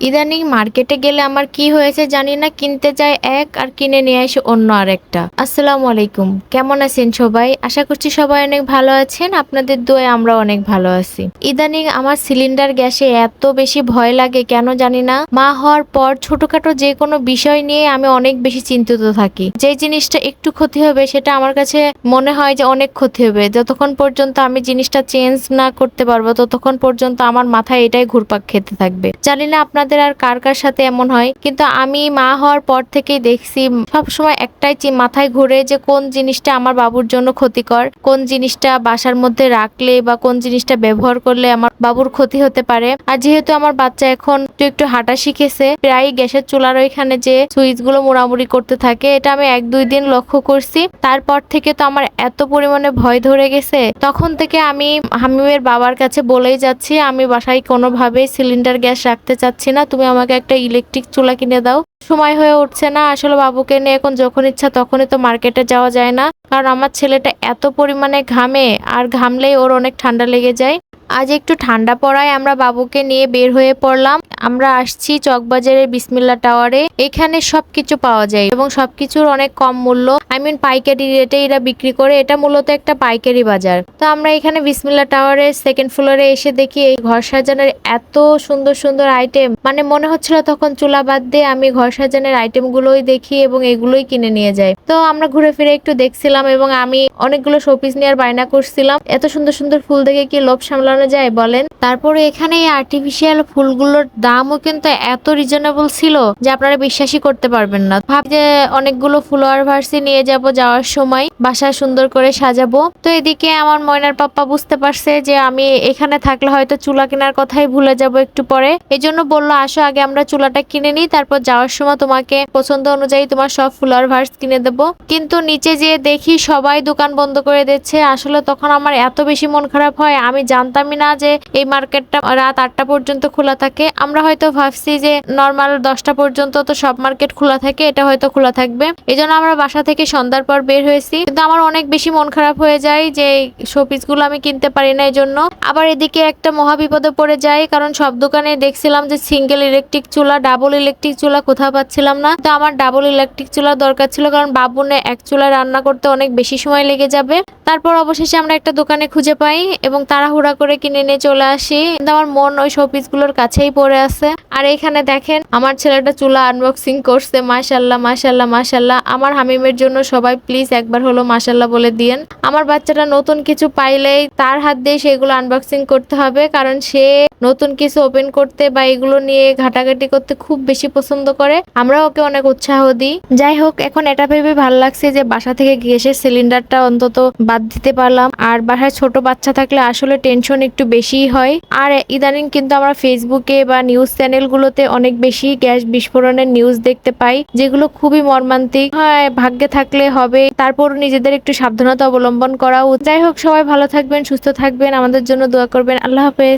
ইদানিং মার্কেটে গেলে আমার কি হয়েছে জানি না, কিনতে যাই এক আর কিনে নিয়ে আসে অন্য আরেকটা। আসসালামু আলাইকুম, কেমন আছেন সবাই? আশা করছি সবাই অনেক ভালো আছেন, আপনাদের দোয়ে আমরা অনেক ভালো আছি। ইদানিং আমার সিলিন্ডার গ্যাসে এত বেশি ভয় লাগে কেন জানি না। মা হওয়ার পর ছোটখাটো যে কোনো বিষয় নিয়ে আমি অনেক বেশি চিন্তিত থাকি। যে জিনিসটা একটু ক্ষতি হবে সেটা আমার কাছে মনে হয় যে অনেক ক্ষতি হবে। যতক্ষণ পর্যন্ত আমি জিনিসটা চেঞ্জ না করতে পারব, ততক্ষণ পর্যন্ত আমার মাথায় এটাই ঘুরপাক খেতে থাকবে। জানি না আপনাদের আর কার কার সাথে এমন হয়? কিন্তু আমি মা হওয়ার পর থেকেই দেখছি সবসময় একটাই মাথায় ঘুরে যে কোন জিনিসটা আমার বাবুর জন্য ক্ষতিকর, কোন জিনিসটা বাসার মধ্যে রাখলে বা কোন জিনিসটা ব্যবহার করলে আমার বাবুর ক্ষতি হতে পারে। আর যেহেতু আমার বাচ্চা এখন একটু একটু হাঁটা শিখেছে প্রায় গ্যাসের চুলার ওইখানে যে সুইচগুলো মোড়ামুড়ি করতে থাকে, এটা আমি এক দুই দিন লক্ষ্য করছি। তারপর থেকে তো আমার এত পরিমাণে ভয় ধরে গেছে। তখন থেকে আমি হামিমের বাবার কাছে বলেই যাচ্ছি, আমি বাসায় কোনোভাবেই সিলিন্ডার গ্যাস রাখতে চাচ্ছি না। তুমি আমাকে একটা ইলেকট্রিক চুলা কিনে দাও। সময় হয়ে উঠছে না, আসলে বাবুকে নিয়ে এখন যখন ইচ্ছা তখনই তো মার্কেটে যাওয়া যায় না। কারণ আমার ছেলেটা এত পরিমাণে ঘামে, আর ঘামলেই ওর অনেক ঠান্ডা লেগে যায়। আজ একটু ঠান্ডা পড়ায় আমরা বাবুকে নিয়ে বের হয়ে পড়লাম। আমরা আসছি চকবাজারের বিসমিল্লা টাওয়ারে। এখানে সবকিছু পাওয়া যায় এবং সবকিছুর অনেক কম মূল্য। আই মিন পাইকারি রেটে এরা বিক্রি করে। এটা মূলত একটা পাইকারি বাজার। তো আমরা এখানে বিসমিল্লা টাওয়ারের সেকেন্ড ফ্লোরে এসে দেখি এই ঘর সাজানোর এত সুন্দর সুন্দর আইটেম মানে মনে হচ্ছিল তখন চুলা বাদ দিয়ে আমি ঘর সাজানোর আইটেম গুলোই দেখি এবং এগুলোই কিনে নিয়ে যাই। তো আমরা ঘুরে ফিরে একটু দেখছিলাম এবং আমি অনেকগুলো শোপিস নেওয়ার বায়না করছিলাম। এত সুন্দর সুন্দর ফুল দেখে কি লোভ সামলানো যায় বলেন। তারপরে এখানে এই আর্টিফিশিয়াল ফুলগুলোর দামও কিন্তু এত রিজনেবল ছিল যে আপনারা বিশ্বাসই করতে পারবেন না। ভাব যে অনেকগুলো ফ্লোয়ার ভার্সি নিয়ে যাব যাওয়ার সময় বাসা সুন্দর করে সাজাবো। তো এদিকে আমার ময়নার পাপ্পা বুঝতে পারছে যে আমি এখানে থাকলে হয়তো চুলা কেনার কথাই ভুলে যাব একটু পরে। এই জন্য বলল, আসো, আগে আমরা চুলাটা কিনে নিই, তারপর যাওয়ার সময় তোমাকে পছন্দ অনুযায়ী তোমার সব ফ্লোয়ার ভার্স কিনে দেবো। কিন্তু নিচে যেয়ে দেখি সবাই দোকান বন্ধ করে দিচ্ছে। আসলে তখন আমার এত বেশি মন খারাপ হয়, আমি জানতামই না যে এই মার্কেটটা রাত আটটা পর্যন্ত খোলা থাকে। আমরা হয়তো ভাবছি যে নর্মাল দশটা পর্যন্ত তো সব মার্কেট খোলা থাকে, এটা হয়তো খোলা থাকবে। এই আমরা বাসা থেকে সন্ধ্যার পর বের হয়েছি। কিন্তু আমার অনেক বেশি মন খারাপ হয়ে যায় যে শোপিসগুলো আমি কিনতে পারি না এই জন্য আবার এদিকে একটা মহা বিপদে পড়ে যাই, কারণ সব দোকানে দেখছিলাম যে সিঙ্গেল ইলেকট্রিক চুলা, ডাবল ইলেকট্রিক চুলা কোথাও পাচ্ছিলাম না। তো আমার ডাবল ইলেকট্রিক চুলা দরকার ছিল, কারণ বাবুনে এক চুলা রান্না করতে অনেক বেশি সময় লেগে যাবে। তারপর অবশেষে আমরা একটা দোকানে খুঁজে পাই এবং তাড়াহুড়া করে কিনে নিয়ে চলে আসি। কিন্তু আমার মন ওই শোপিসগুলোর কাছেই পড়ে আছে। আর এখানে দেখেন, আমার ছেলেটা চুলা আনবক্সিং করছে। মাশাল্লাহ মাশাল্লাহ মাশাল্লাহ আমার হামিমের জন্য সবাই প্লিজ একবার হলো মাশাল্লাহ বলে দিয়েন। আমার বাচ্চাটা নতুন কিছু পাইলেই তার হাত দিয়ে সেগুলো আনবক্সিং করতে হবে। কারণ সে নতুন কিছু ওপেন করতে বা এগুলো নিয়ে ঘাটাঘাটি করতে খুব বেশি পছন্দ করে। আমরা ওকে অনেক উৎসাহ দিই। যাই হোক, এখন এটা ভেবে ভালো লাগছে যে বাসা থেকে গ্যাসের সিলিন্ডারটা অন্তত বাদ দিতে পারলাম। আর বাসায় ছোট বাচ্চা থাকলে আসলে টেনশন একটু বেশি হয়। আর ইদানিং কিন্তু আমরা ফেসবুকে বা নিউজ চ্যানেলগুলোতে অনেক বেশি গ্যাস বিস্ফোরণের নিউজ দেখতে পাই, যেগুলো খুবই মর্মান্তিক। হয়, ভাগ্যে থাকলে হবে। তারপর নিজেদের একটু সাবধানতা অবলম্বন করা। যাই হোক, সবাই ভালো থাকবেন, সুস্থ থাকবেন। আমাদের জন্য দোয়া করবেন। আল্লাহ হাফেজ।